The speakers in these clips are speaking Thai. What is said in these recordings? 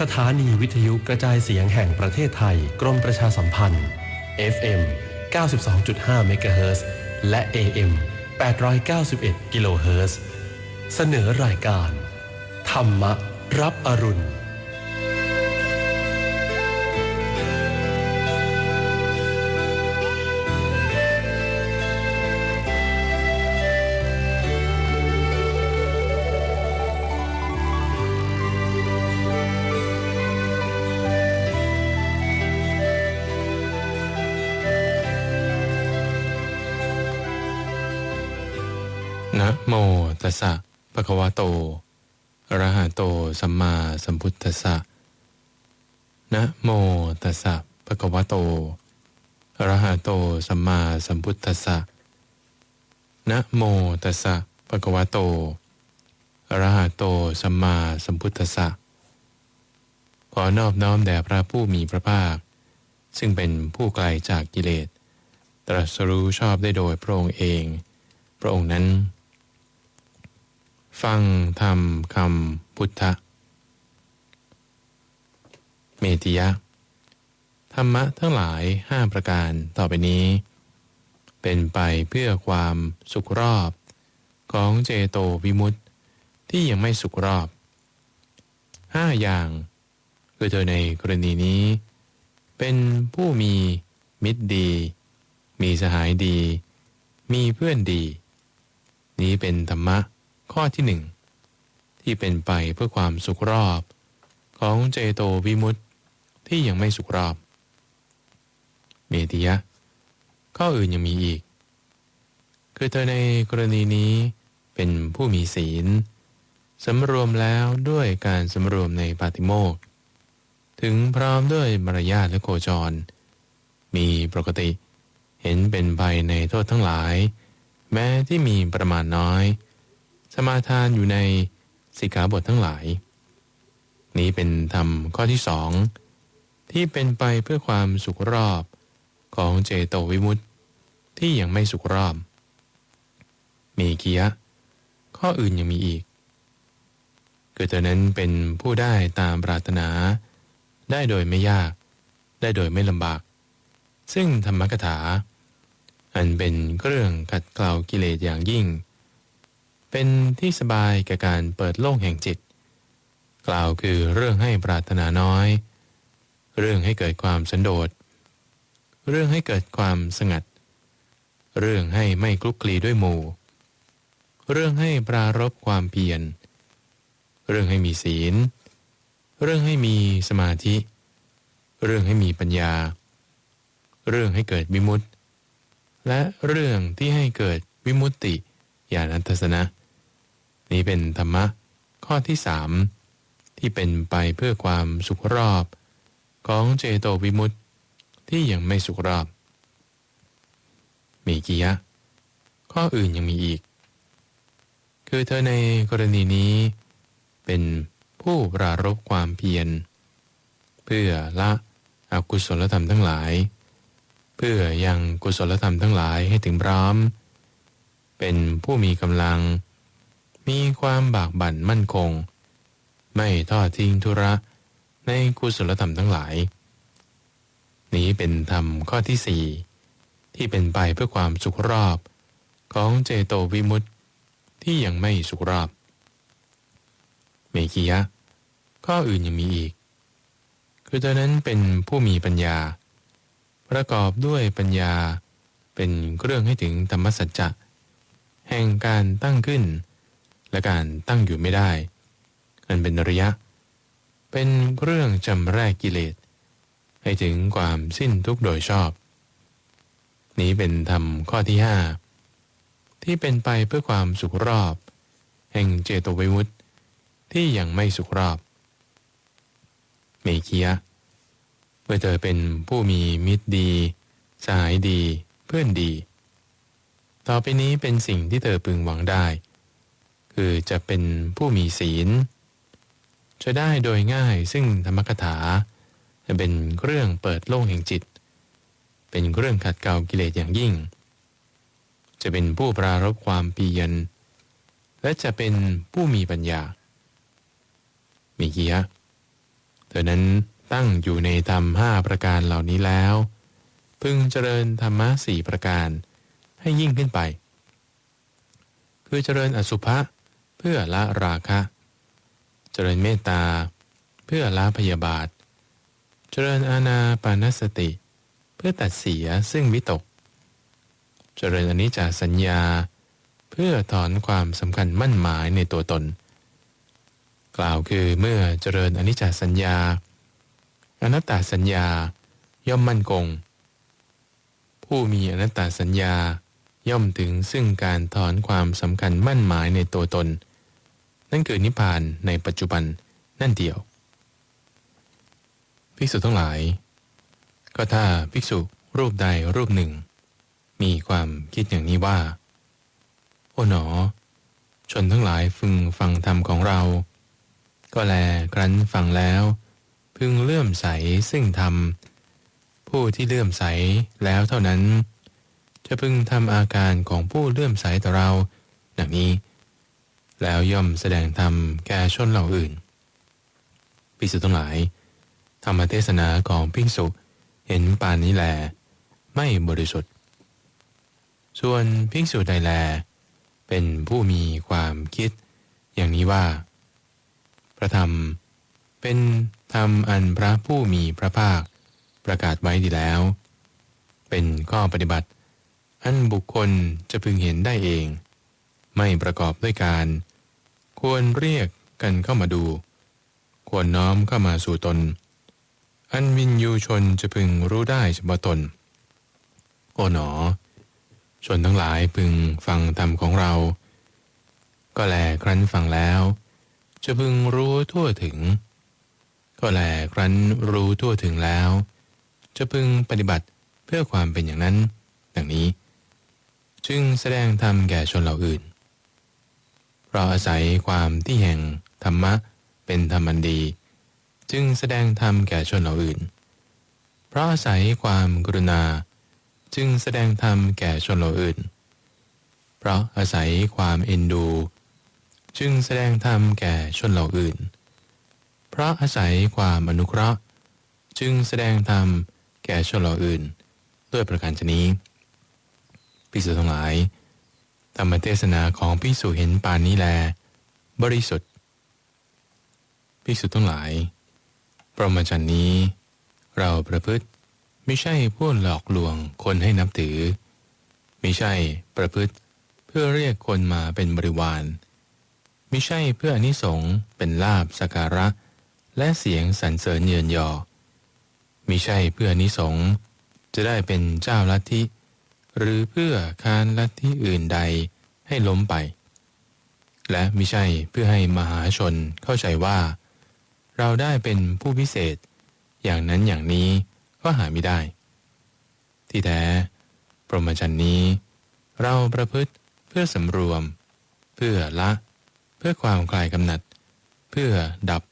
สถานีวิทยุกระจายเสียงแห่งประเทศไทย กรมประชาสัมพันธ์ FM 92.5 MHz และ AM 891กิโลเฮิรตซ์เสนอรายการ ธรรมรับอรุณ นะโมตัสสะภะคะวะโตอะระหะโตสัมมาสัมพุทธัสสะนะโมตัสสะภะคะวะโตอะระหะโตสัมมาสัมพุทธัสสะนะโมตัสสะภะคะวะโตอะระหะโตสัมมาสัมพุทธัสสะขอนอบน้อมแด่พระผู้มีพระภาค ซึ่งเป็นผู้ไกลจากกิเลส ตรัสรู้ชอบได้โดยพระองค์เอง พระองค์นั้น ฟังธรรมคำพุทธะเมติยะ ธรรมะทั้งหลายห้าประการต่อไปนี้ เป็นไปเพื่อความสุขรอบของเจโตวิมุตติที่ยังไม่สุขรอบห้าอย่างคือเธอในกรณีนี้ เป็นผู้มีมิตรดี มีสหายดี มีเพื่อนดี นี้เป็นธรรมะ ข้อที่หนึ่งที่เป็นไปเพื่อความสุขรอบ ของเจโตวิมุตติที่ยังไม่สุขรอบ เมติยะ ข้ออื่นยังมีอีก คือเธอในกรณีนี้เป็นผู้มีศีลสำรวมแล้วด้วยการสำรวมในปาติโมกถึงพร้อมด้วยมารยาทและโคจร มีปกติเห็นเป็นภัยในโทษทั้งหลาย แม้ที่มีประมาณน้อย สมาทานอยู่ในสิกขาบททั้งหลาย นี้เป็นธรรมข้อที่สองที่เป็นไปเพื่อความสุขรอบของเจโตวิมุตติที่ยังไม่สุขรอบ มีเกียข้ออื่นยังมีอีกคือเธอนั้นเป็นผู้ได้ตามปรารถนา ได้โดยไม่ยาก ได้โดยไม่ลำบาก ซึ่งธรรมกถา อันเป็นเครื่องขัดเกลากิเลสอย่างยิ่ง เป็นที่สบายแก่การเปิดโลกแห่งจิต กล่าวคือเรื่องให้ปรารถนาน้อย เรื่องให้เกิดความสันโดษ เรื่องให้เกิดความสงัด เรื่องให้ไม่คลุกคลีด้วยหมู่ เรื่องให้ปรารบความเพียร เรื่องให้มีศีล เรื่องให้มีสมาธิ เรื่องให้มีปัญญา เรื่องให้เกิดวิมุตติ และเรื่องที่ให้เกิดวิมุตติญาณทัศนะ นี้เป็นธรรมะข้อที่สามที่เป็นไปเพื่อความสุขรอบ ของเจโตวิมุตติที่ยังไม่สุขรอบ มีกี่ยะ ข้ออื่นยังมีอีก คือเธอในกรณีนี้ เป็นผู้ปรารบความเพียร เพื่อละอกุศลธรรมทั้งหลาย เพื่อยังกุศลธรรมทั้งหลายให้ถึงพร้อม เป็นผู้มีกำลัง มีความบากบั่นมั่นคง ไม่ทอดทิ้งธุระ ในกุศลธรรมทั้งหลาย นี้เป็นธรรมข้อที่สี่ที่เป็นไปเพื่อความสุขรอบของเจโตวิมุตติที่ยังไม่สุขรอบ เมกิยะ ข้ออื่นยังมีอีก คือตอนนั้นเป็นผู้มีปัญญา ประกอบด้วยปัญญาเป็นเครื่องให้ถึงธรรมสัจจะแห่งการตั้งขึ้น และการตั้งอยู่ไม่ได้อันเป็นระยะ เป็นเรื่องจำแรกกิเลส ให้ถึงความสิ้นทุกข์โดยชอบ นี้เป็นธรรมข้อที่ห้าที่เป็นไปเพื่อความสุขรอบ แห่งเจโตวิมุตติที่ยังไม่สุขรอบ เมคียะเมื่อเธอเป็นผู้มีมิตรดี สายดี เพื่อนดี ต่อไปนี้เป็นสิ่งที่เธอพึงหวังได้ คือจะเป็นผู้มีศีล จะได้โดยง่ายซึ่งธรรมกถา จะเป็นเครื่องเปิดโลกแห่งจิต เป็นเครื่องขัดเกลากิเลสอย่างยิ่ง จะเป็นผู้ปรารบความเพียรและจะเป็นผู้มีปัญญา มีเกียเธธอนั้นตั้งอยู่ในธรรมห้าประการเหล่านี้แล้ว พึงเจริญธรรมะสี่ประการให้ยิ่งขึ้นไป คือเจริญอสุภะเพื่อละราคะ เจริญเมตตา เพื่อละพยาบาท เจริญอาณาปานสติ เพื่อตัดเสียซึ่งวิตก เจริญอนิจจสัญญา เพื่อถอนความสำคัญมั่นหมายในตัวตน กล่าวคือเมื่อเจริญอนิจจสัญญา อนัตตาสัญญา ย่อมมั่นคง ผู้มีอนัตตาสัญญาย่อมถึงซึ่งการถอนความสำคัญมั่นหมายในตัวตน นั่นคือนิพพานในปัจจุบันนั่นเดียว ภิกษุทั้งหลาย ก็ถ้าภิกษุรูปใดรูปหนึ่ง มีความคิดอย่างนี้ว่า โอ๋หนอ ชนทั้งหลายพึงฟังธรรมของเรา ก็แลครั้นฟังแล้ว พึงเลื่อมใสซึ่งธรรม ผู้ที่เลื่อมใสแล้วเท่านั้น จะพึงทำอาการของผู้เลื่อมใสต่อเรา ดังนี้ แล้วย่อมแสดงธรรมแก่ชนเหล่าอื่นภิกษุทั้งหลาย ธรรมเทศนาของภิกษุเห็นปานนี้แล ไม่บริสุทธิ์ ส่วนภิกษุใดแล เป็นผู้มีความคิด อย่างนี้ว่า พระธรรมเป็นธรรมอันพระผู้มีพระภาคประกาศไว้ดีแล้ว เป็นข้อปฏิบัติ อันบุคคลจะพึงเห็นได้เอง ไม่ประกอบด้วยการ ควรเรียกกันเข้ามาดู ควรน้อมเข้ามาสู่ตน อันวินยูชนจะพึงรู้ได้เฉพาะตน โอ๋หนอ ชนทั้งหลายพึงฟังธรรมของเรา ก็แลครั้นฟังแล้ว จะพึงรู้ทั่วถึง ก็แลครั้นรู้ทั่วถึงแล้ว จะพึงปฏิบัติเพื่อความเป็นอย่างนั้น ดังนี้ จึงแสดงธรรมแก่ชนเหล่าอื่น เพราะอาศัยความที่แห่งธรรมะเป็นธรรมันดี จึงแสดงธรรมแก่ชนเหล่าอื่น เพราะอาศัยความกรุณา จึงแสดงธรรมแก่ชนเหล่าอื่น เพราะอาศัยความเอ็นดู จึงแสดงธรรมแก่ชนเหล่าอื่น เพราะอาศัยความอนุเคราะห์ จึงแสดงธรรมแก่ชนเหล่าอื่น ด้วยประการชนี้ภิกษุทั้งหลาย ธรรมเทศนาของภิกษุเห็นปานนี้แล บริสุทธิ์ภิกษุทั้งหลาย ปรมจันนี้ เราประพฤติไม่ใช่พวกหลอกลวงคนให้นับถือ ไม่ใช่ประพฤติเพื่อเรียกคนมาเป็นบริวาร ไม่ใช่เพื่ออนิสงส์เป็นลาบสการะ และเสียงสรรเสริญเยินยอมิใช่เพื่ออนิสงส์จะได้เป็นเจ้าลัทธิ หรือเพื่อคานลัทธิอื่นใดให้ล้มไป และมิใช่เพื่อให้มหาชนเข้าใจว่า เราได้เป็นผู้พิเศษ อย่างนั้นอย่างนี้ก็หาไม่ได้ ที่แท้ปรหมจรรย์นี้ เราประพฤติเพื่อสำรวม เพื่อละ เพื่อความคลายกำหนัด เพื่อดับ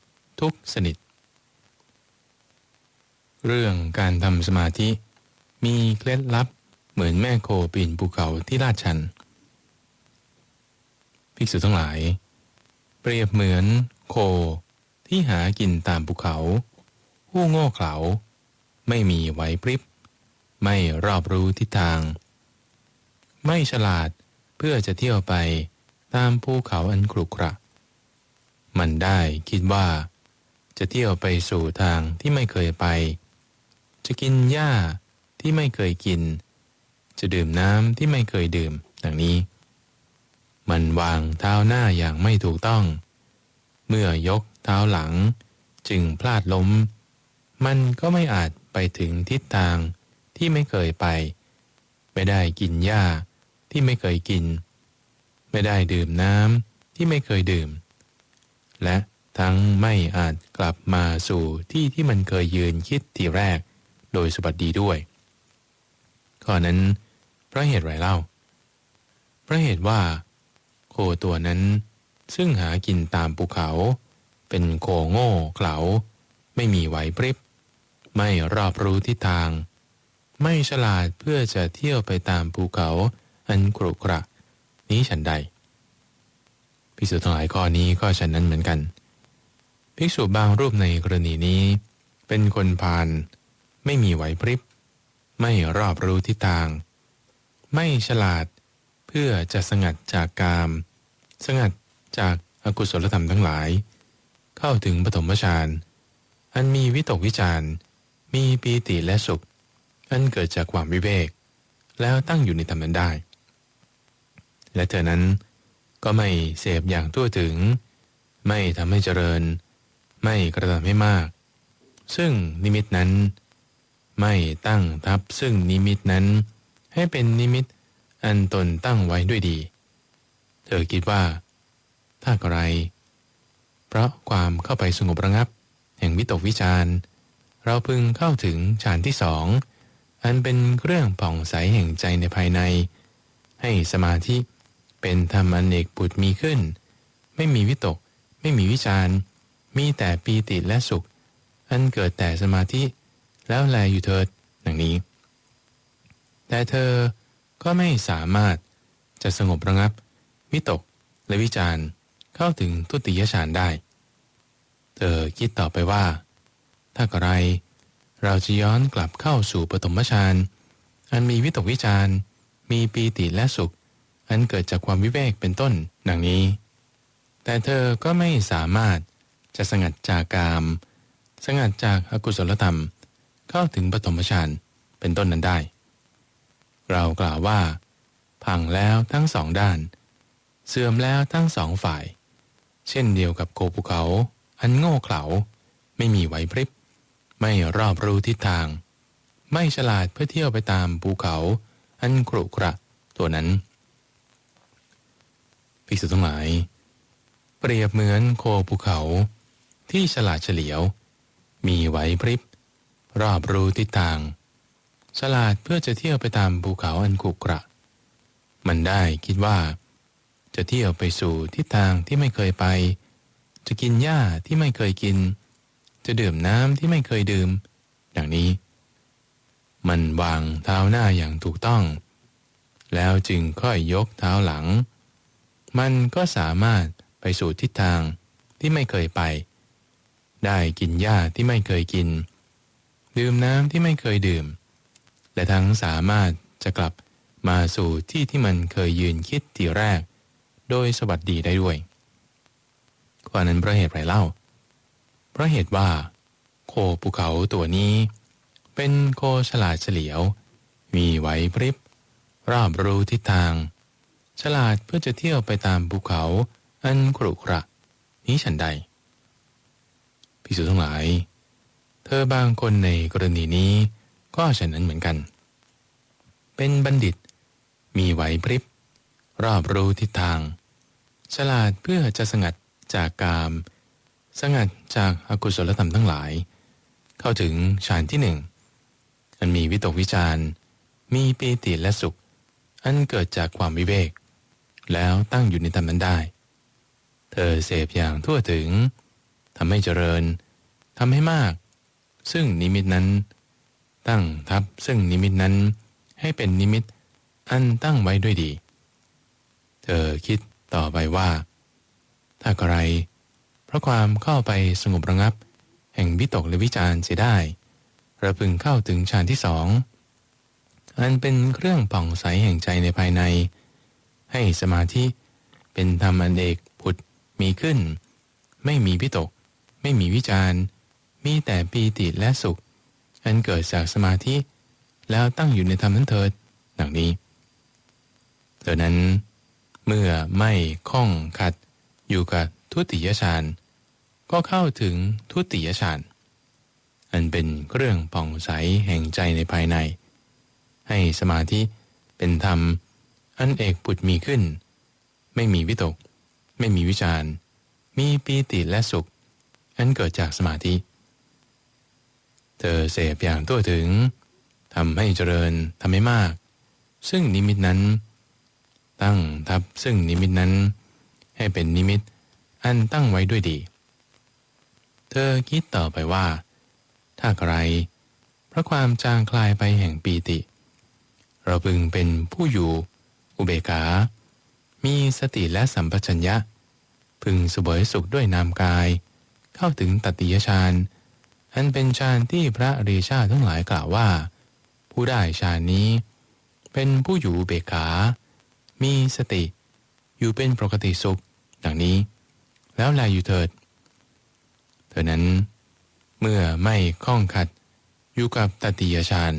ทุกสนิท เรื่องการทำสมาธิมีเคล็ดลับ เหมือนแม่โคปีนภูเขาที่ลาดชัน ภิกษุทั้งหลาย เปรียบเหมือนโคที่หากินตามภูเขา ผู้โง่เขลาไม่มีไหวพริบ ไม่รอบรู้ทิศทาง ไม่ฉลาดเพื่อจะเที่ยวไปตามภูเขาอันครุขระ มันได้คิดว่า จะเที่ยวไปสู่ทางที่ไม่เคยไป จะกินหญ้าที่ไม่เคยกิน จะดื่มน้ำที่ไม่เคยดื่มดังนี้ มันวางเท้าหน้าอย่างไม่ถูกต้อง เมื่อยกเท้าหลัง จึงพลาดล้ม มันก็ไม่อาจไปถึงทิศทางที่ไม่เคยไป ไม่ได้กินหญ้าที่ไม่เคยกิน ไม่ได้ดื่มน้ำที่ไม่เคยดื่ม และทั้งไม่อาจกลับมาสู่ที่ที่มันเคยยืนคิดทีแรก โดยสบัสดีด้วย ข้อนั้น เพราะเหตุไรเล่า เพราะเหตุว่า โคตัวนั้น ซึ่งหากินตามภูเขา เป็นโคโง่เขลาไม่มีไหวพริบ ไม่รอบรู้ทิศทาง ไม่ฉลาดเพื่อจะเที่ยวไปตามภูเขา อันกรุกระ นี้ฉันใดพิสุทั้งหลายข้อนี้ก็ฉันนั้นเหมือนกันภิภิกษุบางรูปในกรณีนี้ เป็นคนพาลไม่มีไหวพริบ ไม่รอบรู้ทิศทาง ไม่ฉลาด เพื่อจะสงัดจากกาม สงัดจากอากุศลธรรมทั้งหลาย เข้าถึงปฐมฌานอันมีวิตกวิจารมีปีติและสุข อันเกิดจากความวิเวก แล้วตั้งอยู่ในธรรมนั้นได้ และเธอนั้นก็ไม่เสพอย่างทั่วถึง ไม่ทำให้เจริญ ไม่กระทำให้มาก ซึ่งนิมิตนั้น ไม่ตั้งทับซึ่งนิมิตนั้น ให้เป็นนิมิตอันตนตั้งไว้ด้วยดี เธอคิดว่า ถ้าอะไร เพราะความเข้าไปสงบระงับ แห่งวิตกวิจารเราพึงเข้าถึงฌานที่สอง อันเป็นเครื่องผ่องใสแห่งใจในภายใน ให้สมาธิเป็นธรรมอนเอกปุดมีขึ้น ไม่มีวิตก ไม่มีวิจารมีแต่ปีติและสุข อันเกิดแต่สมาธิ แล้วแลอยู่เถิดดังนี้ แต่เธอก็ไม่สามารถจะสงบระงับ วิตกและวิจารเข้าถึงทุติยฌานได้ เธอคิดต่อไปว่า ถ้าอะไร เราจะย้อนกลับเข้าสู่ปฐมฌานอันมีวิตกวิจารมีปีติและสุข อันเกิดจากความวิเวกเป็นต้นดังนี้ แต่เธอก็ไม่สามารถจะสงัดจากกาม สงัดจากอากุศลธรรม เข้าถึงปฐมฌานเป็นต้นนั้นได้ เรากล่าวว่า พังแล้วทั้งสองด้าน เสื่อมแล้วทั้งสองฝ่าย เช่นเดียวกับโกภูเขา อันโง่เขลาไม่มีไหวพริบ ไม่รอบรู้ทิศทาง ไม่ฉลาดเพื่อเที่ยวไปตามภูเขา อันกรุกระตัวนั้นภิกษุทั้งหลาย เปรียบเหมือนโคภูเขา ที่ฉลาดเฉลียว มีไหวพริบ รอบรู้ทิศทาง ฉลาดเพื่อจะเที่ยวไปตามภูเขาอันกุกระ มันได้คิดว่า จะเที่ยวไปสู่ทิศทางที่ไม่เคยไป จะกินหญ้าที่ไม่เคยกิน จะดื่มน้ำที่ไม่เคยดื่ม อย่างนี้ มันวางเท้าหน้าอย่างถูกต้อง แล้วจึงค่อยยกเท้าหลัง มันก็สามารถไปสู่ทิศทางที่ไม่เคยไป ได้กินหญ้าที่ไม่เคยกิน ดื่มน้ำที่ไม่เคยดื่ม และทั้งสามารถจะกลับมาสู่ที่ที่มันเคยยืนคิดทีแรก โดยสวัสดีได้ด้วยข้อนั้นเพราะเหตุไรเล่า เพราะเหตุว่า โคภูเขาตัวนี้ เป็นโคฉลาดเฉลียว มีไหวพริบ รอบรู้ทิศทาง ฉลาดเพื่อจะเที่ยวไปตามภูเขาอันกรุกระ นี้ฉันใดพิสุทั้งหลาย เธอบางคนในกรณีนี้ ก็ฉะนั้นเหมือนกัน เป็นบัณฑิต มีไหวพริบ รอบรู้ทิศทาง ฉลาดเพื่อจะสงัดจากกาม สงัดจากอากุศลธรรมทั้งหลาย เข้าถึงฌานที่หนึ่งอันมีวิตกวิจารมีปีติและสุข อันเกิดจากความวิเวก แล้วตั้งอยู่ในธรรมนั้นได้ เธอเสพอย่างทั่วถึงทำให้เจริญทำให้มาก ซึ่งนิมิตนั้น ตั้งทับซึ่งนิมิตนั้น ให้เป็นนิมิตอันตั้งไว้ด้วยดี เธอคิดต่อไปว่า ถ้าใครเพราะความเข้าไปสงบระงับ แห่งวิตกและวิจารเสียได้เราพึงเข้าถึงฌานที่สองอันเป็นเครื่องผ่องใสแห่งใจในภายใน ให้สมาธิเป็นธรรมอันเอกผุดมีขึ้น ไม่มีวิตก ไม่มีวิจารมีแต่ปีติและสุข อันเกิดจากสมาธิ แล้วตั้งอยู่ในธรรมนั้นเถิดดังนี้เธอนั้น เมื่อไม่ข้องขัดอยู่กับทุติยฌานก็เข้าถึงทุติยฌานอันเป็นเครื่องผ่องใสแห่งใจในภายใน ให้สมาธิเป็นธรรม อันเอกปุดมีขึ้น ไม่มีวิตก ไม่มีวิจารมีปีติและสุข อันเกิดจากสมาธิ เธอเสพอย่างทั่วถึงทำให้เจริญทำให้มาก ซึ่งนิมิตนั้น ตั้งทับซึ่งนิมิตนั้น ให้เป็นนิมิตอันตั้งไว้ด้วยดี เธอคิดต่อไปว่า ถ้าใครเพราะความจางคลายไปแห่งปีติ เราพึงเป็นผู้อยู่ อุเบกขา มีสติและสัมปชัญญะ พึงสบยสุขด้วยนามกาย เข้าถึงตติยฌาน อันเป็นฌานที่พระริยชาทั้งหลายกล่าวว่า ผู้ได้ฌานนี้ เป็นผู้อยู่เบกขา มีสติ อยู่เป็นปกติสุข ดังนี้ แล้วแลอยู่เถิด เธอนั้น เมื่อไม่คล้องขัดอยู่กับตติยฌาน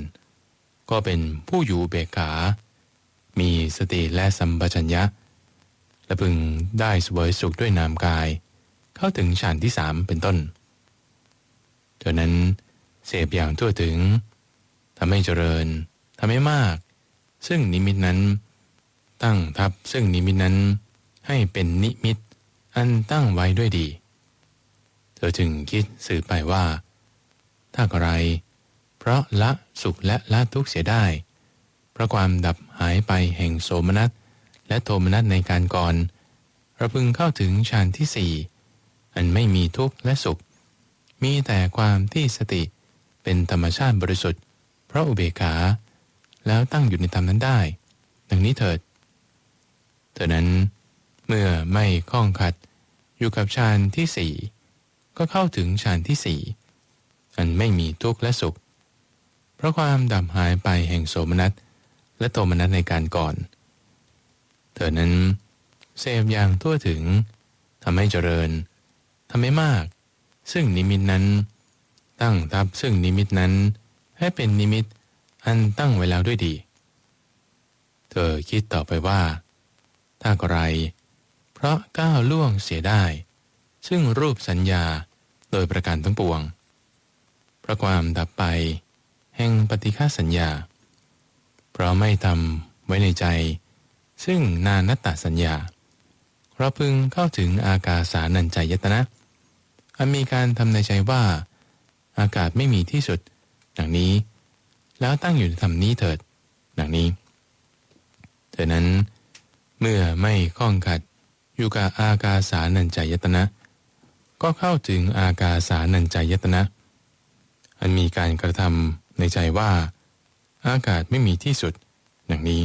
ก็เป็นผู้อยู่เบกขา มีสติและสัมปชัญญะ และพึงได้สวยสุขด้วยนามกาย เข้าถึงฌานที่สามเป็นต้น เท่านั้นเสพอย่างทั่วถึงทำให้เจริญทำให้มาก ซึ่งนิมิตนั้น ตั้งทับซึ่งนิมิตนั้น ให้เป็นนิมิตอันตั้งไว้ด้วยดี เธอจึงคิดสืบไปว่า ถ้าไร เพราะละสุขและละทุกข์เสียได้ เพราะความดับหายไปแห่งโสมนัสและโทมนัสในการก่อนเราพึงเข้าถึงฌานที่สี่อันไม่มีทุกข์และสุข มีแต่ความที่สติเป็นธรรมชาติบริสุทธิ์ เพราะอุเบกขา แล้วตั้งอยู่ในธรรมนั้นได้ ดังนี้เถิดเท่านั้นเมื่อไม่คล้องขัดอยู่กับฌานที่สี่ก็เข้าถึงฌานที่สี่อันไม่มีทุกข์และสุข เพราะความดับหายไปแห่งโสมนัสและโทมนัสในการก่อน เธอนั้นเสพอย่างทั่วถึงทำให้เจริญทำให้มาก ซึ่งนิมิตนั้น ตั้งทับซึ่งนิมิตนั้น ให้เป็นนิมิตอันตั้งไว้แล้วด้วยดี เธอคิดต่อไปว่า ถ้าก็ไรเพราะก้าวล่วงเสียได้ ซึ่งรูปสัญญาโดยประการทั้งปวงเพราะความดับไป แห่งปฏิฆาสัญญา เพราะไม่ทำไว้ในใจ ซึ่งนานัตตสัญญา เราพึงเข้าถึงอากาสานัญจายตนะ อันมีการทำในใจว่า อากาศไม่มีที่สุด ดังนี้ แล้วตั้งอยู่ในธรรมนี้เถิด ดังนี้ เธอนั้น เมื่อไม่คล้องขัดอยู่กับอากาสานัญจายตนะ ก็เข้าถึงอากาสานัญจายตนะ อันมีการกระทำในใจว่า อากาศไม่มีที่สุด ดังนี้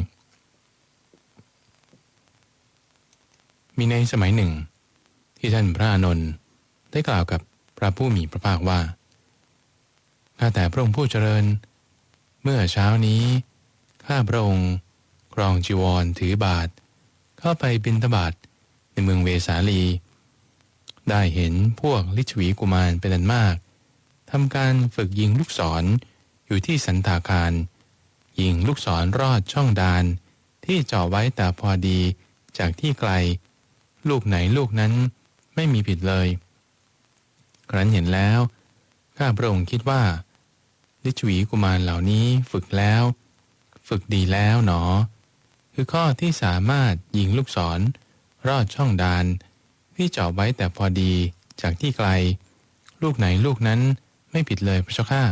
มีในสมัยหนึ่ง ที่ท่านพระนนท์ ได้กล่าวกับพระผู้มีพระภาคว่า ข้าแต่พระองค์ผู้เจริญ เมื่อเช้านี้ ข้าพระองค์ครองจีวรถือบาท เข้าไปบินทบาทในเมืองเวสาลี ได้เห็นพวกลิชวีกุมารเป็นอันมากทำการฝึกยิงลูกศรออยู่ที่สันตาคาร ยิงลูกศรรอดช่องดาน ที่เจาะไว้แต่พอดีจากที่ไกล ลูกไหนลูกนั้นไม่มีผิดเลย ครั้นเห็นแล้ว ข้าพระองค์คิดว่า ลิชวีกุมารเหล่านี้ฝึกแล้ว ฝึกดีแล้วหนอ คือข้อที่สามารถยิงลูกศร รอดช่องดานที่เจาะไว้แต่พอดีจากที่ไกล ลูกไหนลูกนั้นไม่ผิดเลยพระเจ้าข้า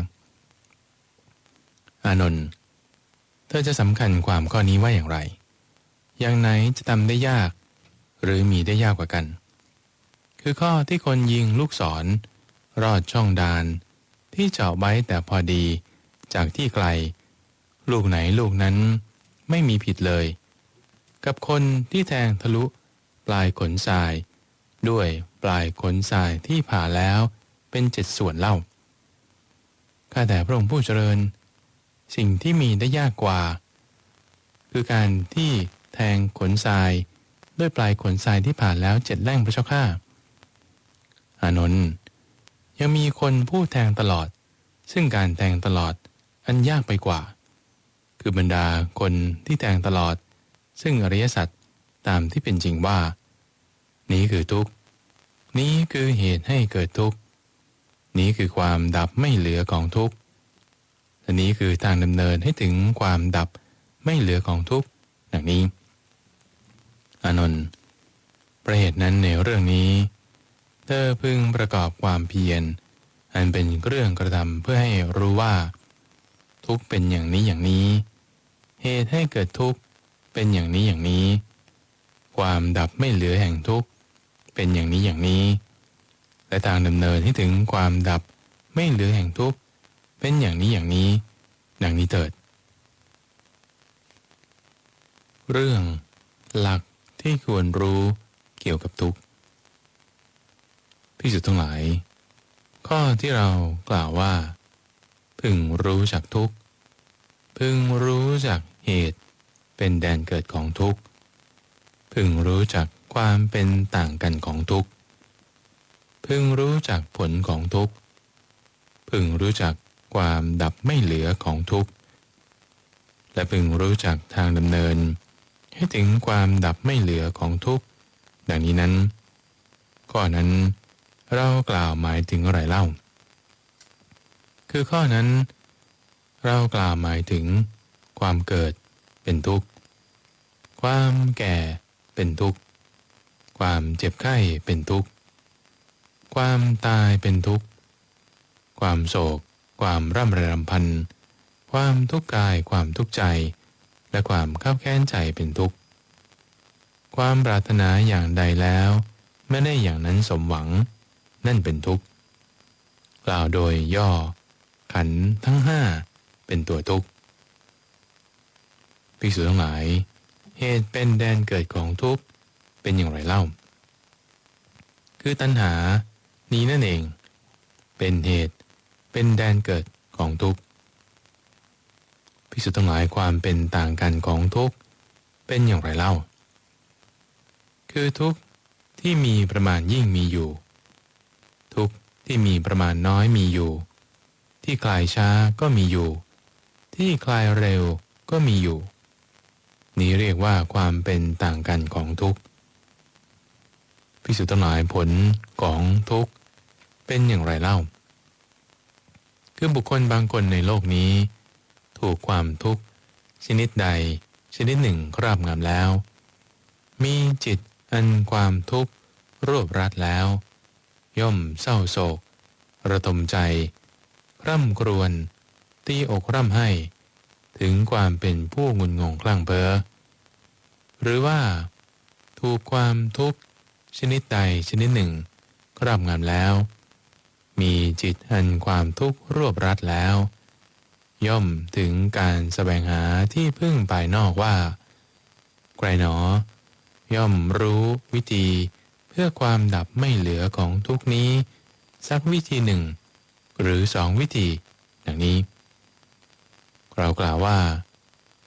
อานนท์เธอจะสำคัญความข้อนี้ว่าอย่างไร อย่างไหนจะทำได้ยาก หรือมีได้ยากกว่ากัน คือข้อที่คนยิงลูกศร รอดช่องดาน ที่เจาะไว้แต่พอดีจากที่ไกล ลูกไหนลูกนั้นไม่มีผิดเลย กับคนที่แทงทะลุปลายขนทราย ด้วยปลายขนทรายที่ผ่าแล้วเป็นเจ็ดส่วนเล่าข้าแต่พระองค์ผู้เจริญ สิ่งที่มีได้ยากกว่า คือการที่แทงขนทราย ด้วยปลายขนทรายที่ผ่านแล้วเจ็ดแล่งพระเจ้าข้า อานนท์ยังมีคนผู้แทงตลอด ซึ่งการแทงตลอดอันยากไปกว่า คือบรรดาคนที่แทงตลอด ซึ่งอริยสัจตามที่เป็นจริงว่า นี้คือทุกข์ นี้คือเหตุให้เกิดทุกข์ นี้คือความดับไม่เหลือของทุกข์และนี้คือทางดำเนินให้ถึงความดับไม่เหลือของทุกข์อย่างนี้ อานนท์ประเหตุนั้นในเรื่องนี้ เธอพึงประกอบความเพียร อันเป็นเรื่องกระทำเพื่อให้รู้ว่า ทุกเป็นอย่างนี้อย่างนี้ เหตุให้เกิดทุกเป็นอย่างนี้อย่างนี้ ความดับไม่เหลือแห่งทุกเป็นอย่างนี้อย่างนี้ และทางดำเนินให้ถึงความดับไม่เหลือแห่งทุกเป็นอย่างนี้อย่างนี้ดังนี้เถิด เรื่อง หลักที่ควรรู้เกี่ยวกับทุกข์ พิสุทั้งหลาย ข้อที่เรากล่าวว่า พึงรู้จักทุกข์ พึงรู้จักเหตุเป็นแดนเกิดของทุกข์ พึงรู้จักความเป็นต่างกันของทุกข์ พึงรู้จักผลของทุกข์ พึงรู้จักความดับไม่เหลือของทุกข์ และพึงรู้จักทางดำเนิน ให้ถึงความดับไม่เหลือของทุกข์ ดังนี้นั้น ข้อนั้น เรากล่าวหมายถึงอะไรเล่า คือข้อนั้น เรากล่าวหมายถึง ความเกิดเป็นทุกข์ ความแก่เป็นทุกข์ ความเจ็บไข้เป็นทุกข์ ความตายเป็นทุกข์ ความโศก ความร่ำไรรำพัน ความทุกข์กาย ความทุกข์ใจ และความข้าวแค้นใจเป็นทุกข์ ความปรารถนาอย่างใดแล้ว ไม่ได้อย่างนั้นสมหวัง นั่นเป็นทุกข์กล่าวโดยย่อ ขันทั้งห้าเป็นตัวทุกข์ภิกษุทั้งหลาย เหตุเป็นแดนเกิดของทุกข์เป็นอย่างไรเล่า คือตัณหานี้นั่นเอง เป็นเหตุเป็นแดนเกิดของทุกข์ภิกษุทั้งหลายความเป็นต่างกันของทุกข์เป็นอย่างไรเล่า คือทุกข์ที่มีประมาณยิ่งมีอยู่ ที่มีประมาณน้อยมีอยู่ ที่คลายช้าก็มีอยู่ ที่คลายเร็วก็มีอยู่ นี้เรียกว่าความเป็นต่างกันของทุกข์พิสุทธิ์ทั้งหลายผลของทุกข์เป็นอย่างไรเล่า คือบุคคลบางคนในโลกนี้ ถูกความทุกข์ชนิดใดชนิดหนึ่งครอบงำแล้ว มีจิตอันความทุกข์รวบรัดแล้ว ย่อมเศร้าโศก ระทมใจ ร่ำครวญตีอกร่ำให้ ถึงความเป็นผู้งุนงงคลั่งเพ้อหรือว่า ถูกความทุกข์ชนิดใดชนิดหนึ่งครอบงำแล้ว มีจิตอันความทุกข์รวบรัดแล้ว ย่อมถึงการสแสวงหาที่พึ่งภายนอกว่า ใครหนอ ย่อมรู้วิธี พื่อความดับไม่เหลือของทุกนี้ สักวิธีหนึ่ง หรือสองวิธี ดังนี้ เรากล่าวว่า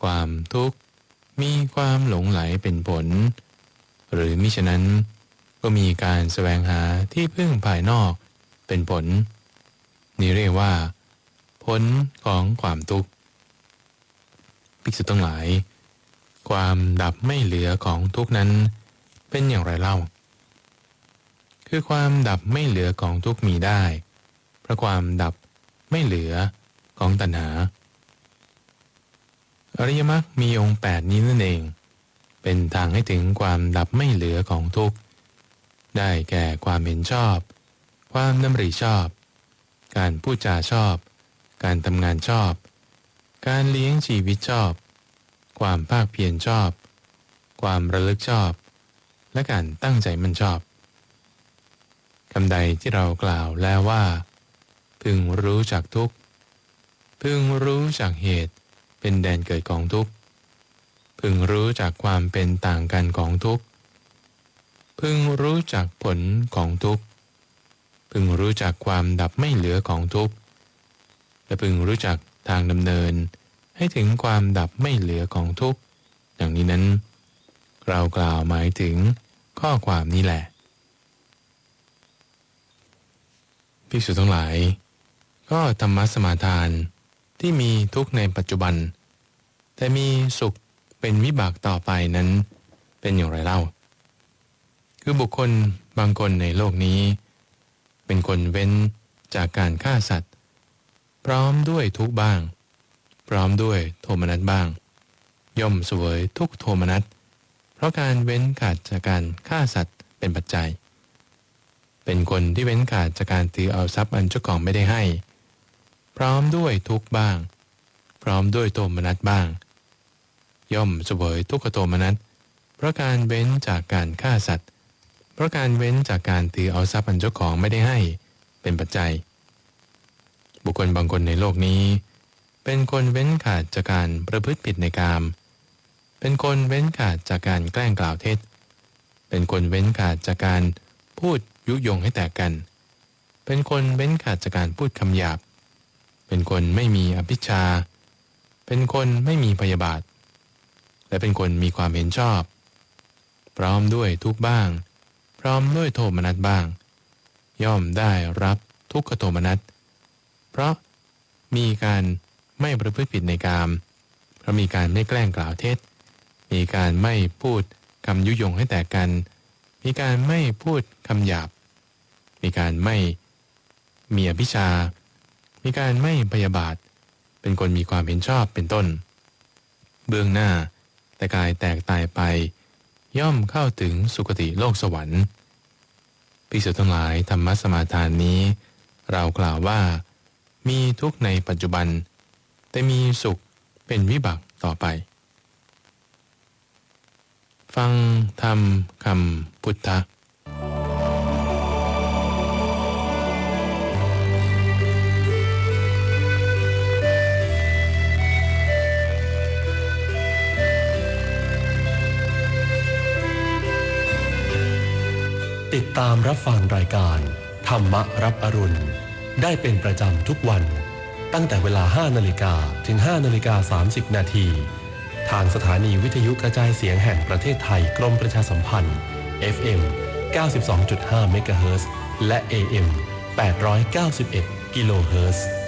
ความทุกข์มีความหลงไหลเป็นผล หรือมิฉะนั้น ก็มีการแสวงหาที่พึ่งภายนอกเป็นผล นี่เรียกว่า ผลของความทุกข์ภิกษุทั้งหลาย ความดับไม่เหลือของทุกนั้น เป็นอย่างไรเล่า คือความดับไม่เหลือของทุกมีได้เพราะความดับไม่เหลือของตัณหา อริยมรรคมีองค์แปดนี้นั่นเอง เป็นทางให้ถึงความดับไม่เหลือของทุกข์ ได้แก่ความเห็นชอบ ความดำริชอบ การพูดจาชอบ การทำงานชอบ การเลี้ยงชีวิตชอบ ความภาคเพียรชอบ ความระลึกชอบ และการตั้งใจมันชอบ คำใดที่เรากล่าวแล้วว่า พึงรู้จักทุกพึงรู้จักเหตุเป็นแดนเกิดของทุกพึงรู้จักความเป็นต่างกันของทุกพึงรู้จักผลของทุกพึงรู้จักความดับไม่เหลือของทุกและพึงรู้จักทางดำเนิน ให้ถึงความดับไม่เหลือของทุกข์ดังนี้นั้น เรากล่าวหมายถึงข้อความนี้แหละ ภิกษุทั้งหลาย ก็ธรรมะสมาทานที่มีทุกในปัจจุบัน แต่มีสุขเป็นวิบากต่อไปนั้น เป็นอย่างไรเล่า คือบุคคลบางคนในโลกนี้ เป็นคนเว้นจากการฆ่าสัตว์ พร้อมด้วยทุกบ้าง พร้อมด้วยโทมนัสบ้าง ย่อมสวยทุกโทมนัสเพราะการเว้นขาดจากการฆ่าสัตว์เป็นปัจจัย เป็นคนที่เว้นขาดจากการถือเอาทรัพย์อันเจ้าของไม่ได้ให้ พร้อมด้วยทุกบ้าง พร้อมด้วยโทมนัสบ้าง ย่อมสวยทุกขโทมนัสเพราะการเว้นจากการฆ่าสัตว์ เพราะการเว้นจากการถือเอาทรัพย์อันเจ้าของไม่ได้ให้ เป็นปัจจัย บุคคลบางคนในโลกนี้ เป็นคนเว้นขาดจากการประพฤติผิดในกาม เป็นคนเว้นขาดจากการแกล้งกล่าวเท็จ เป็นคนเว้นขาดจากการ พูดยุยงให้แตกกัน เป็นคนเว้นขาดจากการพูดคำหยาบ เป็นคนไม่มีอภิชา เป็นคนไม่มีพยาบาท และเป็นคนมีความเห็นชอบ พร้อมด้วยทุกบ้าง พร้อมด้วยโทมนัสบ้าง ย่อมได้รับทุกขโทมนัส เพราะมีการไม่ประพฤติผิดในกาม เพราะมีการไม่แกล้งกล่าวเท็จ มีการไม่พูดคำยุยงให้แตกกัน มีการไม่พูดคำหยาบ มีการไม่มีอภิชา มีการไม่พยาบาท เป็นคนมีความเห็นชอบเป็นต้น เบื้องหน้า แต่กายแตกตายไป ย่อมเข้าถึงสุคติโลกสวรรค์ภิกษุทั้งหลายธรรมสมาทานนี้ เรากล่าวว่า มีทุกข์ในปัจจุบัน แต่มีสุขเป็นวิบัติต่อไป ฟังธรรมคำพุทธะติดตามรับฟังรายการ ธรรมรับอรุณ ได้เป็นประจำทุกวัน ตั้งแต่เวลา 5นาฬิกาถึง 5นาฬิกา30 นาที ทางสถานีวิทยุกระจายเสียงแห่งประเทศไทยกรมประชาสัมพันธ์ FM 92.5เมกะเฮิรตซ์และ AM 891 กิโลเฮิรตซ์